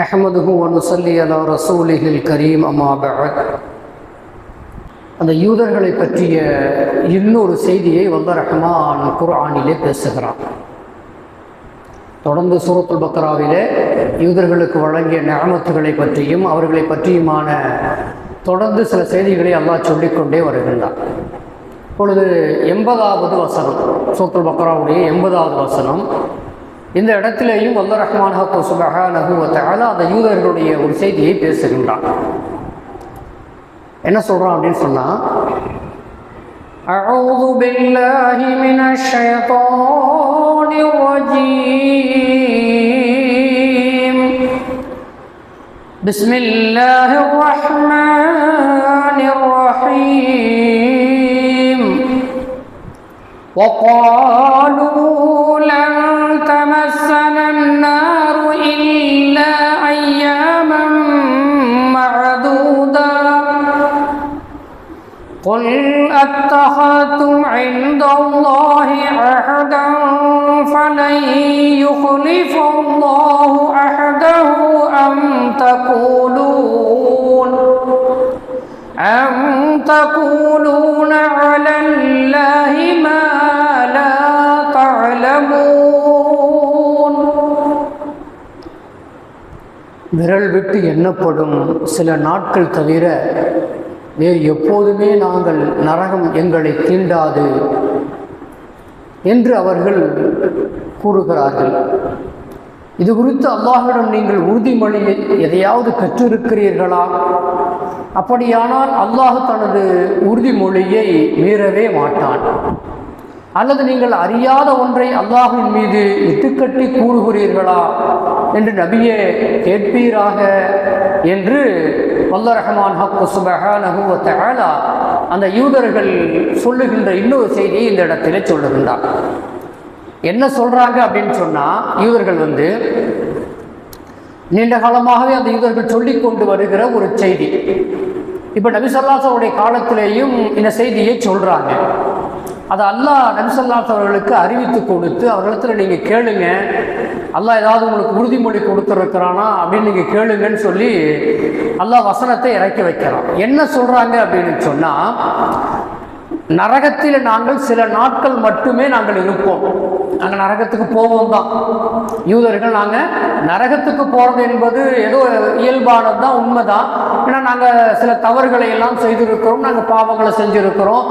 நஹமதுஹு ஒனுசல்லி அலா ரசூலிகள் கரீம் அமாபகத் அந்த யூதர்களை பற்றிய இன்னொரு செய்தியை வல்ல ரஹ்மான் குர்ஆனிலே பேசுகிறான் தொடர்ந்து சூரத்துல் பக்ராவிலே யூதர்களுக்கு வழங்கிய நியமத்துகளை பற்றியும் அவர்களை பற்றியுமான தொடர்ந்து சில செய்திகளை அல்லாஹ் சொல்லிக்கொண்டே வருகின்றான். இப்பொழுது எண்பதாவது வசனம் சூரத்துல் பக்ராவுடைய எண்பதாவது வசனம் இந்த இடத்திலேயும் வல்ல ரஹ்மான் ஹக்கு சுபஹானஹு வ தஆலா அந்த யூதர்களுடைய ஒரு செய்தியை பேசுகின்றான் என்ன சொல்றான் அப்படின்னு சொன்னா أعوذ بالله من الشيطان الرجيم بسم الله الرحمن الرحيم وقالوا لن أتخذتم عند الله عهدا فلن يخلف الله عهده أم تقولون أم تقولون على الله ما لا تعلمون விரல் விட்டு எண்ணப்படும் சில நாட்கள் தவிர வேறு எப்போதுமே நாங்கள் நரகம் எங்களை தீண்டாது என்று அவர்கள் கூறுகிறார்கள். இது குறித்து அல்லாஹிடம் நீங்கள் உறுதிமொழியை எதையாவது பெற்றிருக்கிறீர்களா அப்படியானால் அல்லாஹ் தனது உறுதிமொழியை மீறவே மாட்டான். அல்லது நீங்கள் அறியாத ஒன்றை அல்லாஹின் மீது இட்டுக்கட்டி கூறுகிறீர்களா? என்று நபியே கேட்பீராக என்று வல்ல ரஹமான் ஹக்கு சுபஹானஹு தஆலா அந்த யூதர்கள் சொல்லுகின்ற இன்னொரு செய்தியை இந்த இடத்திலே சொல்லுகின்றார். என்ன சொல்றாங்க அப்படின்னு சொன்னா யூதர்கள் வந்து நீண்ட காலமாகவே அந்த யூதர்கள் சொல்லி கொண்டு வருகிற ஒரு செய்தி. இப்போ நபிசல்லாசருடைய காலத்திலேயும் இந்த செய்தியை சொல்றாங்க. அதை அல்லாஹ் நபிசல்லாஸ் அவர்களுக்கு அறிவித்து கொடுத்து அவர்களிடத்துல நீங்கள் கேளுங்க அல்லாஹ் ஏதாவது உங்களுக்கு உறுதிமொழி கொடுத்துருக்கிறானா அப்படின்னு நீங்கள் கேளுங்கன்னு சொல்லி அல்லாஹ் வசனத்தை இறக்கி வைக்கிறான். என்ன சொல்கிறாங்க அப்படின்னு சொன்னால் நரகத்தில் நாங்கள் சில நாட்கள் மட்டுமே நாங்கள் இருப்போம். நாங்கள் நரகத்துக்கு போவோம் தான். யூதர்கள் நாங்கள் நரகத்துக்கு போகிறது என்பது ஏதோ இயல்பானது தான் உண்மைதான். ஏன்னா நாங்கள் சில தவறுகளை எல்லாம் செய்திருக்கிறோம் நாங்கள் பாவங்களை செஞ்சுருக்கிறோம்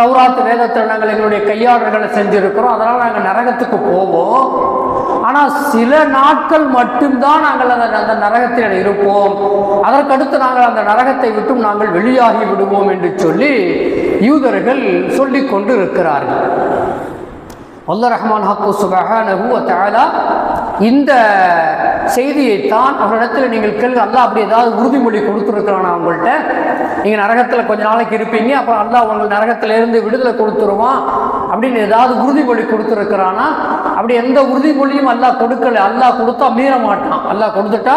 தௌராத்து வேதத்தில் நாங்கள் எங்களுடைய கையாடல்களை செஞ்சுருக்கிறோம். அதனால் நாங்கள் நரகத்துக்கு போவோம். ஆனால் சில நாட்கள் மட்டும்தான் நாங்கள் அந்த அந்த நரகத்தில் இருப்போம். அதற்கடுத்து நாங்கள் அந்த நரகத்தை விட்டும் நாங்கள் வெளியாகி விடுவோம் என்று சொல்லி யூதர்கள் சொல்லிக் கொண்டு இருக்கிறார்கள் அல்ல ரஹ்மான் ஹக்கு சுபஹானஹு வ தஆலா இந்த செய்தியைத்தான் அவரிடத்தில் நீங்கள் கேள்வி அல்லாஹ் அப்படி ஏதாவது உறுதிமொழி கொடுத்துருக்கிறானா அவங்கள்ட்ட நீங்கள் நரகத்தில் கொஞ்ச நாளைக்கு இருப்பீங்க அப்புறம் அல்லாஹ் உங்கள் நரகத்திலேருந்து விடுதலை கொடுத்துருவான் அப்படின்னு ஏதாவது உறுதிமொழி கொடுத்துருக்கிறானா? அப்படி எந்த உறுதிமொழியும் அல்லாஹ் கொடுக்கல. அல்லாஹ் கொடுத்தா மீற மாட்டான் அல்லாஹ் கொடுத்துட்டா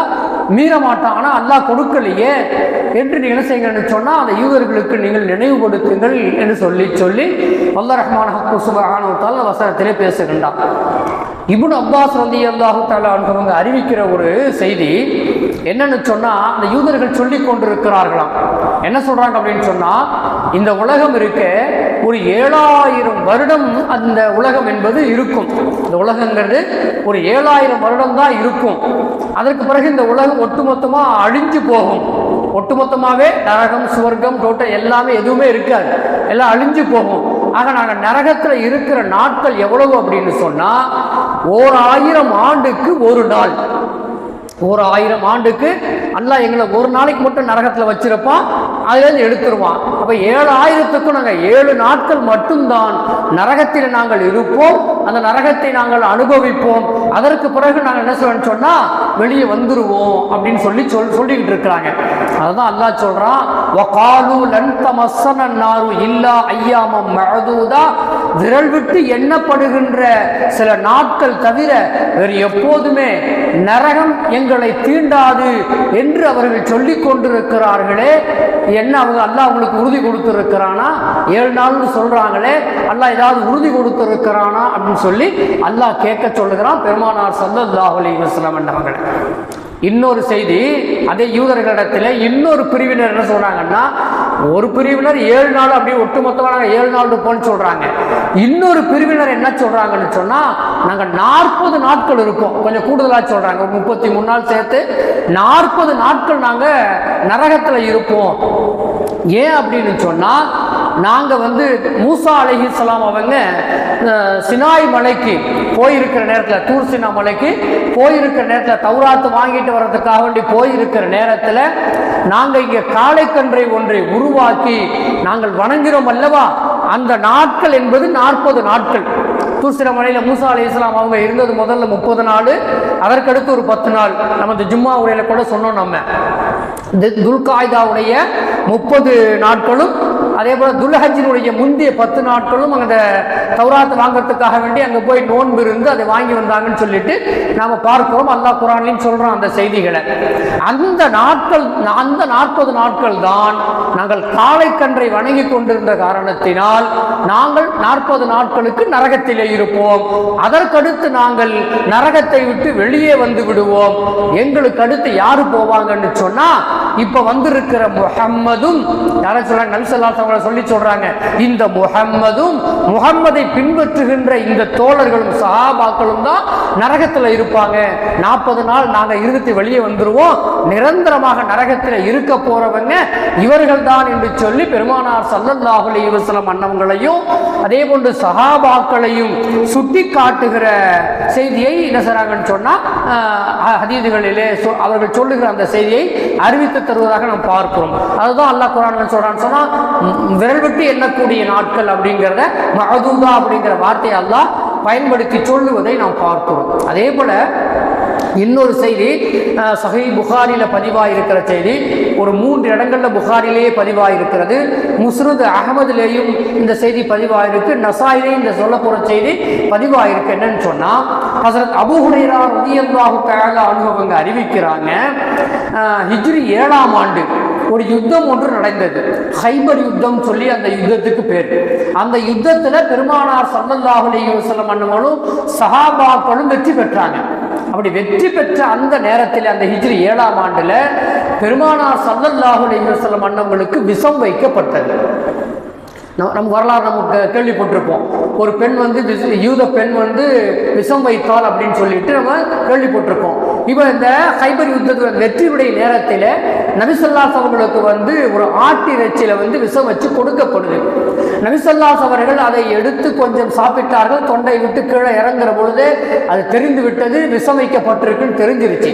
மீற மாட்டான் ஆனால் அல்லாஹ் கொடுக்கலையே என்று நீங்கள் என்ன செய்யுங்கன்னு சொன்னால் அந்த யூதர்களுக்கு நீங்கள் நினைவுபடுத்துங்கள் என்று சொல்லி சொல்லி வல்ல ரஹ்மான் ஹக்கு சுபஹானுத்தால் வசனத்திலே பேசுகின்றான் இபுன் அப்பாஸ் ரதி அல்லாஹு தாலா அறிவிக்கிற ஒரு செய்தி என்னன்னு சொன்னால் அந்த யூதர்கள் சொல்லி கொண்டிருக்கிறார்களாம். என்ன சொல்கிறாங்க அப்படின்னு சொன்னால் இந்த உலகம் இருக்க ஒரு ஏழாயிரம் வருடம் அந்த உலகம் என்பது இருக்கும். இந்த உலகங்கிறது ஒரு ஏழாயிரம் வருடம் தான் இருக்கும். அதற்கு பிறகு இந்த உலகம் ஒட்டுமொத்தமாக அழிஞ்சு போகும். ஒட்டுமொத்தமாகவே நரகம் சுவர்க்கம் டோட்டல் எல்லாமே எதுவுமே இருக்காது. எல்லாம் அழிஞ்சு போகும். ஆக நாங்கள் நரகத்தில் இருக்கிற நாட்கள் எவ்வளவு அப்படின்னு சொன்னால் ஓர் ஆயிரம் ஆண்டுக்கு ஒரு நாள். ஒரு ஆயிரம் ஆண்டுக்கு அல்லாஹ் எங்களை ஒரு நாளைக்கு மட்டும் நரகத்தில் வச்சிருப்பான். அதுலேருந்து எடுத்துருவான். அப்போ ஏழு ஆயிரத்துக்கும் நாங்கள் ஏழு நாட்கள் மட்டும்தான் நரகத்தில் நாங்கள் இருப்போம். அந்த நரகத்தை நாங்கள் அனுபவிப்போம். அதற்கு பிறகு நாங்கள் என்ன செய்வோம்னு சொன்னால் வெளியே வந்துருவோம் அப்படின்னு சொல்லி சொல் சொல்லிக்கிட்டு இருக்கிறாங்க. அதுதான் அல்லாஹ் சொல்கிறான் வகாலு லன் தமஸ்ஸன நாரு இல்லா ஐயாமம் மஅதூதா விரல் விட்டு எண்ணப்படுகின்ற சில நாட்கள் தவிர வேறு எப்போதுமே நரகம் எங்களை தீண்டாது என்று அவர்கள் சொல்லிக் கொண்டிருக்கிறார்களே. என்ன அவங்க அல்லாஹ் அவங்களுக்கு உறுதி கொடுத்துருக்கிறானா? ஏழு நாள்னு சொல்றாங்களே அல்லாஹ் ஏதாவது உறுதி கொடுத்துருக்கிறானா அப்படின்னு சொல்லி அல்லாஹ் கேட்க சொல்லுகிறான் பெருமானார் சல்லல்லாஹு அலைஹி வஸல்லம் அவங்களை இன்னொரு செய்தி அதே யூதர்களிடத்தில் இன்னொரு பிரிவினர் என்ன சொன்னாங்கன்னா ஒரு பிரிவினர் ஏழு நாள் அப்படியே ஒட்டுமொத்தமாக நாங்கள் ஏழு நாள் இருப்போம்னு சொல்கிறாங்க இன்னொரு பிரிவினர் என்ன சொல்றாங்கன்னு சொன்னா நாங்கள் நாற்பது நாட்கள் இருக்கோம். கொஞ்சம் கூடுதலாக சொல்றாங்க. முப்பத்தி மூணு நாள் சேர்த்து நாற்பது நாட்கள் நாங்கள் நரகத்துல இருப்போம். ஏன் அப்படின்னு சொன்னா நாங்கள் வந்து மூசா அலைஹிஸ்ஸலாம் அவங்க சினாய் மலைக்கு போயிருக்கிற நேரத்தில் தூர் சினா மலைக்கு போயிருக்கிற நேரத்தில் தௌராத்து வாங்கிட்டு வர்றதுக்காக வேண்டி போயிருக்கிற நேரத்தில் நாங்கள் இங்கே காளைக்கன்றை ஒன்றை உருவாக்கி நாங்கள் வணங்குகிறோம் அல்லவா? அந்த நாட்கள் என்பது நாற்பது நாட்கள். தூசிர மலையில் மூசா அலி இஸ்லாம் அவங்க இருந்தது முதல்ல முப்பது நாள் அதற்கடுத்து ஒரு பத்து நாள். நம்ம இந்த ஜும்மா உரையில கூட சொன்னோம் நம்ம. இந்த துல்காய்தாவுடைய முப்பது நாட்களும் அதே போல துல்ஹஜினுடைய முந்தைய பத்து நாட்களும் அந்த தௌராத்து வாங்குறதுக்காக வேண்டி அங்கே போய் நோன்பு இருந்து அதை வாங்கி வந்தாங்கன்னு சொல்லிட்டு நாம பார்க்கிறோம். அல்லா குரான்லையும் சொல்றோம் அந்த செய்திகளை. அந்த நாட்கள் அந்த நாற்பது நாட்கள் தான் நாங்கள் காளைக்கன்றை வணங்கி கொண்டிருந்த காரணத்தினால் நாங்கள் நாற்பது நாட்களுக்கு நரகத்திலே இருப்போம். அதற்கடுத்து நாங்கள் நரகத்தை விட்டு வெளியே வந்து விடுவோம். எங்களுக்கு அடுத்து யாரு போவாங்கன்னு சொன்னா இப்ப வந்திருக்கிற முகம்மதும் யாரும் சொல்ல நபிசல்லா அவங்களை சொல்லி சொல்றாங்க. இந்த முகம்மதும் முகம்மதை பின்பற்றுகின்ற இந்த தோழர்களும் சஹாபாக்களும் தான் நரகத்தில் இருப்பாங்க. நாற்பது நாள் நாங்கள் இறுதி வெளியே வந்துருவோம். நிரந்தரமாக நரகத்தில் இருக்க போறவங்க இவர்கள் தான் என்று சொல்லி பெருமானார் சல்லல்லாஹு அலைஹி வஸல்லம் அன்னவங்களையும் அதே போன்று சஹாபாக்களையும் சுட்டி காட்டுகிற செய்தியை என்ன செய்றாங்கன்னு சொன்னால் ஆஹ், ஹதீதுகளிலே சொ- அவர்கள் சொல்லுகிற அந்த செய்தியை அறிவித்து தருவதாக நாம் பார்க்கிறோம். அதுதான் அல்லாஹ் குரான் சொல்றான்னு சொன்னால் விரல் விட்டு எண்ணக்கூடிய நாட்கள் அப்படிங்கிறத மகதூதா அப்படிங்கிற வார்த்தையை அல்லாஹ் பயன்படுத்தி சொல்லுவதை நாம் பார்க்கிறோம். அதே போல இன்னொரு செய்தி அஹ், சஹீ புகாரில பதிவாக இருக்கிற செய்தி ஒரு மூன்று இடங்கள்ல புகாரிலேயே பதிவாக இருக்கிறது முஸ்ருத் அகமதுலேயும் இந்த செய்தி பதிவாக இருக்கு நசாயிலேயும் இந்த சொல்ல போற செய்தி பதிவாக இருக்கு என்னன்னு சொன்னா ஹசரத் அபுஹுரேரா ஹுரைரா ரலியல்லாஹு அனுபவங்க அறிவிக்கிறாங்க ஹிஜ்ரி ஏழாம் ஆண்டு ஒரு யுத்தம் ஒன்று நடந்தது. ஹைபர் யுத்தம் சொல்லி அந்த யுத்தத்துக்கு பேர். அந்த யுத்தத்துல பெருமானார் சல்லல்லாஹு அலைஹி வஸல்லம் சஹாபாக்களும் வெற்றி பெற்றாங்க. அப்படி வெற்றி பெற்ற அந்த நேரத்தில் அந்த ஹிஜ்ரி ஏழாம் ஆண்டுல பெருமானார் சல்லல்லாஹு அலைஹி வஸல்லம் விஷம் வைக்கப்பட்டது. நம்ம நம்ம வரலாறு நமக்கு கேள்விப்பட்டிருப்போம். ஒரு பெண் வந்து யூத பெண் வந்து விஷம் வைத்தாள் அப்படின்னு சொல்லிட்டு நம்ம கேள்விப்பட்டிருப்போம் இப்போ இந்த ஹைபர் யுத்தத்தில் வெற்றியுடைய நேரத்தில் நபிசல்லாஸ் அவர்களுக்கு வந்து ஒரு ஆட்டிறைச்சியில வந்து விஷம் வச்சு கொடுக்கப்படுது. நபிசல்லாஸ் அவர்கள் அதை எடுத்து கொஞ்சம் சாப்பிட்டார்கள் தொண்டை விட்டு கீழே இறங்குற பொழுது அது தெரிந்து விட்டது விஷம் வைக்கப்பட்டிருக்குன்னு தெரிஞ்சிருச்சு.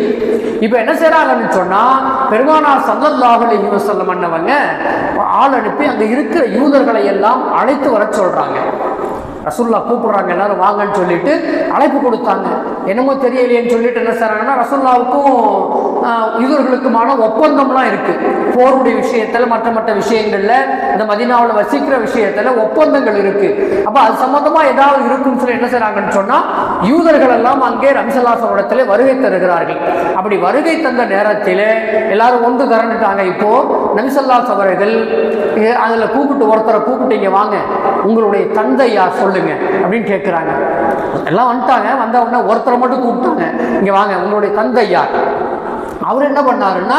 இப்போ என்ன செய்கிறாங்கன்னு சொன்னால் பெருமானார் சல்லல்லாஹலி யூசல்லம் அண்ணவங்க ஆள் அனுப்பி அங்கே இருக்கிற யூதர்களை எல்லாம் அழைத்து வர சொல்கிறாங்க ரசூல்லா கூப்பிடுறாங்க எல்லாரும் வாங்கன்னு சொல்லிட்டு அழைப்பு கொடுத்தாங்க. என்னமோ தெரியலையேன்னு சொல்லிட்டு என்ன செய்றாங்கன்னா ரசூல்லாவுக்கும் இவர்களுக்குமான யூதர்களுக்குமான ஒப்பந்தம்லாம் இருக்கு. போருடைய விஷயத்துல மற்ற மற்ற விஷயங்கள்ல இந்த மதினாவில் வசிக்கிற விஷயத்துல ஒப்பந்தங்கள் இருக்கு. அப்ப அது சம்பந்தமா ஏதாவது இருக்குன்னு சொல்லி என்ன செய்றாங்கன்னு சொன்னா யூதர்கள் எல்லாம் அங்கே ரம்சல்லாசம் வருகை தருகிறார்கள். அப்படி வருகை தந்த நேரத்தில் எல்லாரும் ஒன்று திரண்டுட்டாங்க. இப்போ நம்சல்லாஸ் அவர்கள் அதில் கூப்பிட்டு ஒருத்தரை கூப்பிட்டீங்க வாங்க. உங்களுடைய தந்தை யார் சொல்லுங்க. அப்படின்னு கேட்குறாங்க எல்லாம் வந்துட்டாங்க. வந்த உடனே ஒருத்தரை மட்டும் கூப்பிட்டாங்க. இங்கே வாங்க. உங்களுடைய தந்தை யார் அவர் என்ன பண்ணாருன்னா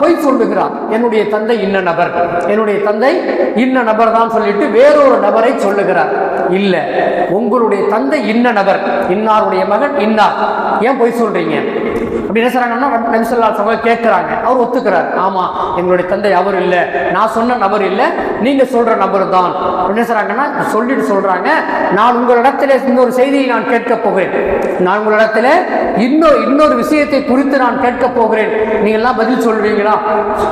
பொய் சொல்லுகிறார் என்னுடைய தந்தை இன்ன நபர். என்னுடைய தந்தை இன்ன நபர் தான் சொல்லிட்டு வேறொரு நபரை சொல்லுகிறார். இல்ல உங்களுடைய தந்தை இன்ன நபர். இன்னாருடைய மகன் இன்னார். ஏன் பொய் சொல்றீங்க? அப்படி என்ன செய்றாங்கன்னா நபிசல்லா அவங்க கேட்குறாங்க. அவர் ஒத்துக்கிறார். ஆமா எங்களுடைய தந்தை அவர் இல்லை. நான் சொன்ன நபர் இல்லை. நீங்க சொல்ற நபர் தான். என்ன செய்றாங்கன்னா சொல்லிட்டு சொல்றாங்க. நான் உங்களிடத்துல இன்னொரு செய்தியை நான் கேட்க போகிறேன். நான் உங்களிடத்துல இன்னொரு இன்னொரு விஷயத்தை குறித்து நான் கேட்க போகிறேன். நீங்க எல்லாம் பதில் சொல்வீங்களா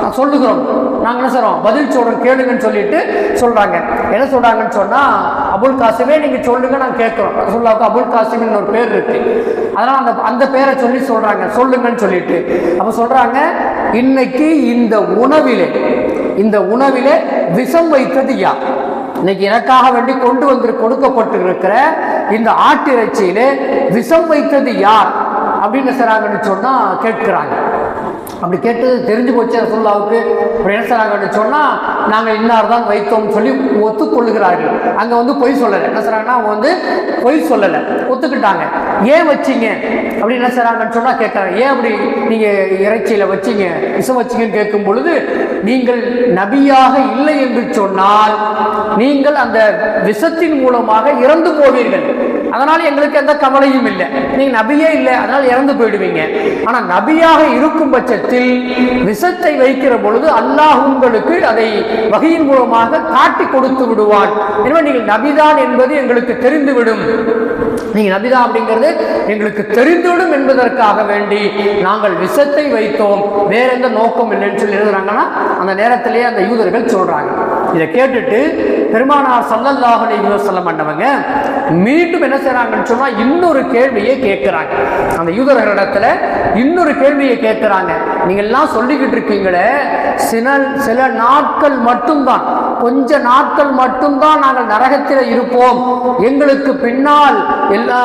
நான் சொல்லுகிறோம். நாங்க என்ன சொல்றோம் பதில் சொல்றோம் கேளுங்கன்னு சொல்லிட்டு சொல்றாங்க. என்ன சொல்றாங்கன்னு சொன்னா அபுல் காசிமே நீங்க சொல்லுங்க நான் கேட்கிறோம். ரசூலுல்லாஹ்வுக்கு அபுல் காசிம்னு ஒரு பேர் இருக்கு. அதனால் அந்த அந்த பேரை சொல்லி சொல்கிறாங்க சொல்லுங்கன்னு சொல்லிட்டு. அப்போ சொல்கிறாங்க இன்னைக்கு இந்த உணவிலே இந்த உணவிலே விஷம் வைத்தது யார்? இன்னைக்கு எனக்காக வேண்டி கொண்டு வந்து கொடுக்கப்பட்டு இருக்கிற இந்த ஆட்டிறைச்சியிலே விஷம் வைத்தது யார் அப்படின்னு செய்கிறாங்கன்னு சொன்னால் கேட்கிறாங்க. அப்படி கேட்டு தெரிஞ்சு போச்சு ரசூல்லாவுக்கு அப்படி என்ன செய்கிறாங்கன்னு சொன்னால் நாங்கள் இன்னார் தான் வைத்தோம் சொல்லி ஒத்துக்கொள்ளுகிறார்கள். அங்கே வந்து பொய் சொல்லலை. என்ன சொல்கிறாங்கன்னா அவங்க வந்து பொய் சொல்லலை. ஒத்துக்கிட்டாங்க. ஏன் வச்சீங்க? அப்படி என்ன செய்கிறாங்கன்னு சொன்னால் கேட்குறாங்க. ஏன் அப்படி நீங்கள் இறைச்சியில் வச்சீங்க? விஷம் வச்சீங்கன்னு கேட்கும் பொழுது நீங்கள் நபியாக இல்லை என்று சொன்னால் நீங்கள் அந்த விஷத்தின் மூலமாக இறந்து போவீர்கள். அதனால் எங்களுக்கு எந்த கவலையும் இல்லை. நீங்க நபியே இல்லை அதனால் இறந்து போயிடுவீங்க. ஆனா நபியாக இருக்கும் பட்சத்தில் விஷத்தை வைக்கிற பொழுது அல்லாஹ் உங்களுக்கு அதை வகையின் மூலமாக காட்டி கொடுத்து விடுவான். எனவே நீங்கள் நபிதான் என்பது எங்களுக்கு தெரிந்துவிடும். நீங்க நபிதா அப்படிங்கிறது எங்களுக்கு தெரிந்துவிடும் என்பதற்காக வேண்டி நாங்கள் விஷத்தை வைத்தோம். வேற எந்த நோக்கம் இல்லைன்னு சொல்லி எழுதுறாங்கன்னா அந்த நேரத்திலேயே அந்த யூதர்கள் சொல்றாங்க. இதை கேட்டுட்டு பெருமானார் சல்லல்லாஹு அலைஹி வஸல்லம் பண்ணவங்க மீண்டும் என்ன செய்றாங்கன்னு சொன்னா இன்னொரு கேள்வியை கேட்கிறாங்க. அந்த யூதர்களிடத்துல இன்னொரு கேள்வியை கேட்கிறாங்க. நீங்க எல்லாம் சொல்லிக்கிட்டு இருக்கீங்களே சில சில நாட்கள் மட்டும்தான் கொஞ்ச நாட்கள் மட்டும்தான் நாங்கள் நரகத்தில் இருப்போம். எங்களுக்கு பின்னால் எல்லா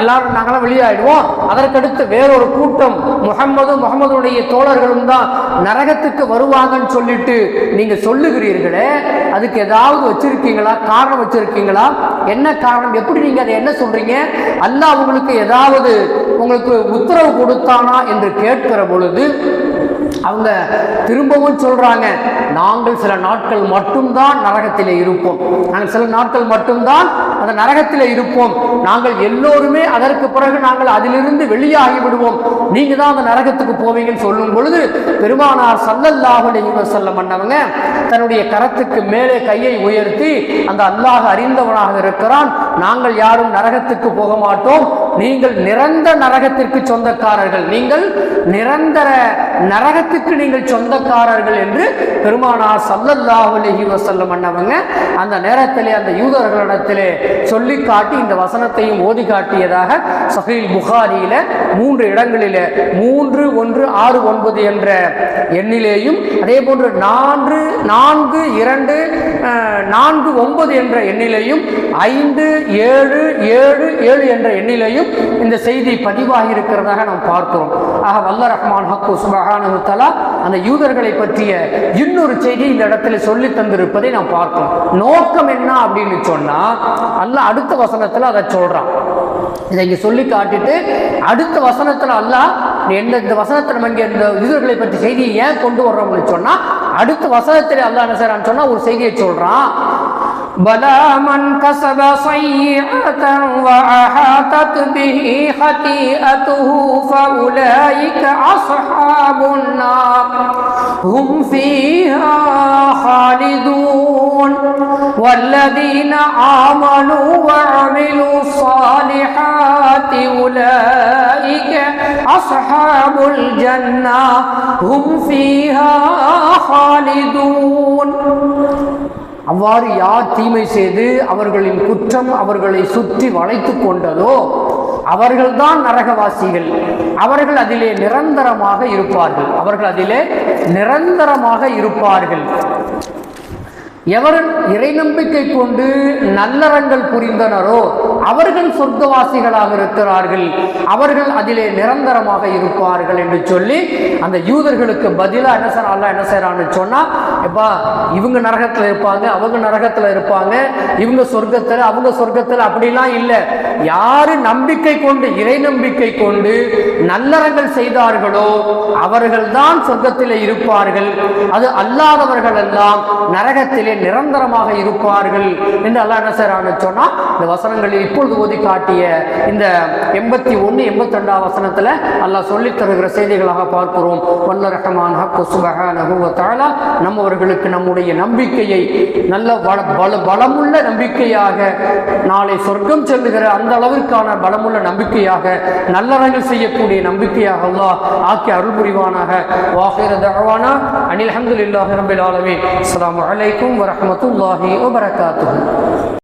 எல்லாரும் நாங்களாம் வெளியாயிடுவோம். அதற்கடுத்து வேறொரு கூட்டம் முகம்மது முகமதுடைய தோழர்களும் தான் நரகத்துக்கு வருவாங்கன்னு சொல்லிட்டு நீங்க சொல்லுகிறீர்களே அதுக்கு ஏதாவது வச்சிருக்கீங்களா? காரணம் வச்சிருக்கீங்களா? என்ன காரணம்? எப்படி நீங்க அதை என்ன சொல்றீங்க? அல்லாஹ் உங்களுக்கு ஏதாவது உங்களுக்கு உத்தரவு கொடுத்தானா என்று கேட்கிற பொழுது அவங்க திரும்பவும் சொல்கிறாங்க நாங்கள் சில நாட்கள் மட்டும்தான் நரகத்தில் இருப்போம். நாங்கள் சில நாட்கள் மட்டும்தான் அந்த நரகத்தில் இருப்போம். நாங்கள் எல்லோருமே அதற்கு பிறகு நாங்கள் அதிலிருந்து வெளியாகி விடுவோம். நீங்கள் தான் அந்த நரகத்துக்கு போவீங்கன்னு சொல்லும் பொழுது பெருமானார் சல்லல்லாஹுடைய செல்ல மன்னவங்க தன்னுடைய கரத்துக்கு மேலே கையை உயர்த்தி அந்த அல்லாஹ் அறிந்தவனாக இருக்கிறான். நாங்கள் யாரும் நரகத்துக்கு போக மாட்டோம். நீங்கள் நிரந்தர நரகத்திற்கு சொந்தக்காரர்கள். நீங்கள் நிரந்தர நரகத்துக்கு நீங்கள் சொந்தக்காரர்கள் என்று பெருமானார் சல்லல்லாஹு அலைஹி வஸல்லம் அண்ணவங்க அந்த நேரத்திலே அந்த யூதர்களிடத்திலே சொல்லி காட்டி இந்த வசனத்தையும் ஓதி காட்டியதாக சஹீல் புகாரியில மூன்று இடங்களிலே மூன்று ஒன்று ஆறு ஒன்பது என்ற எண்ணிலேயும் அதே போன்று நான்கு நான்கு இரண்டு நான்கு ஒன்பது என்ற எண்ணிலேயும் ஐந்து ஏழு ஏழு ஏழு என்ற எண்ணிலேயும் இந்த செய்தி பதிவாகி இருக்கிறதாக நாம் பார்க்கிறோம். ஆக வல்ல ரஹ்மான் ஹக்கு சுபஹானஹு அந்த யூதர்களை பற்றிய இன்னொரு செய்தி இந்த இடத்துல சொல்லி தந்திருப்பதை நாம் பார்க்கிறோம். நோக்கம் என்ன அப்படின்னு சொன்னா அல்ல அடுத்த வசனத்துல அதை சொல்றான். இதை இங்க சொல்லி காட்டிட்டு அடுத்த வசனத்துல அல்லாஹ் எந்த இந்த வசனத்தை நம்ம இங்க இந்த யூதர்களை பற்றி செய்தியை ஏன் கொண்டு வர்றோம்னு சொன்னா அடுத்த வசனத்தில் அல்லாஹ் என்ன செய்றான்னு சொன்னா ஒரு செய்தியை சொல்றான் بلى من كسب سيئة وأحاطت به خطيئته فأولئك أصحاب النار هم فيها خالدون والذين آمنوا وعملوا الصالحات أولئك أصحاب الجنة هم فيها خالدون அவ்வாறு யார் தீமை செய்து அவர்களின் குற்றம் அவர்களை சுற்றி வளைத்து கொண்டதோ அவர்கள்தான் நரகவாசிகள். அவர்கள் அதிலே நிரந்தரமாக இருப்பார்கள். அவர்கள் அதிலே நிரந்தரமாக இருப்பார்கள். எவர் இறை நம்பிக்கை கொண்டு நல்லறங்கள் புரிந்தனரோ அவர்கள் சொர்க்கவாசிகளாக இருக்கிறார்கள். அவர்கள் அதிலே நிரந்தரமாக இருப்பார்கள் என்று சொல்லி அந்த யூதர்களுக்கு பதிலாக என்ன செய்ய அல்ல என்ன செய்யறான்னு சொன்னா எப்பா இவங்க நரகத்தில் இருப்பாங்க அவங்க நரகத்தில் இருப்பாங்க இவங்க சொர்க்கத்தில் அவங்க சொர்க்கத்தில் அப்படிலாம் இல்லை. யாரு நம்பிக்கை கொண்டு இறை நம்பிக்கை கொண்டு நல்லறங்கள் செய்தார்களோ அவர்கள் தான் சொர்க்கத்தில் இருப்பார்கள். அது அல்லாதவர்கள் எல்லாம் நரகத்திலே நிரந்தரமாக இருப்பார்கள். என்று அல்லா என்ன செய்யறான்னு சொன்னா இந்த வசனங்களில் இப்பொழுது ஓதி காட்டிய இந்த எண்பத்தி ஒன்று எண்பத்தி ரெண்டாம் வசனத்துல அல்லாஹ் சொல்லித் தருகிற செய்திகளாக பார்க்கிறோம். வல்ல ரஹமான் ஹக்கு சுபகான நம்மவர்களுக்கு நம்முடைய நம்பிக்கையை நல்ல பல பல பலமுள்ள நம்பிக்கையாக நாளை சொர்க்கம் செல்லுகிற அந்த அளவிற்கான பலமுள்ள நம்பிக்கையாக நல்லறங்கள் செய்யக்கூடிய நம்பிக்கையாக அல்லாஹ் ஆக்கி அருள் புரிவானாக. வாஹிர தகவானா அனில் அல்ஹம்துலில்லாஹி ரப்பில் ஆலமீன். அஸ்லாம் அலைக்கும் வரமத்துல்லாஹி வபரகாத்துஹு.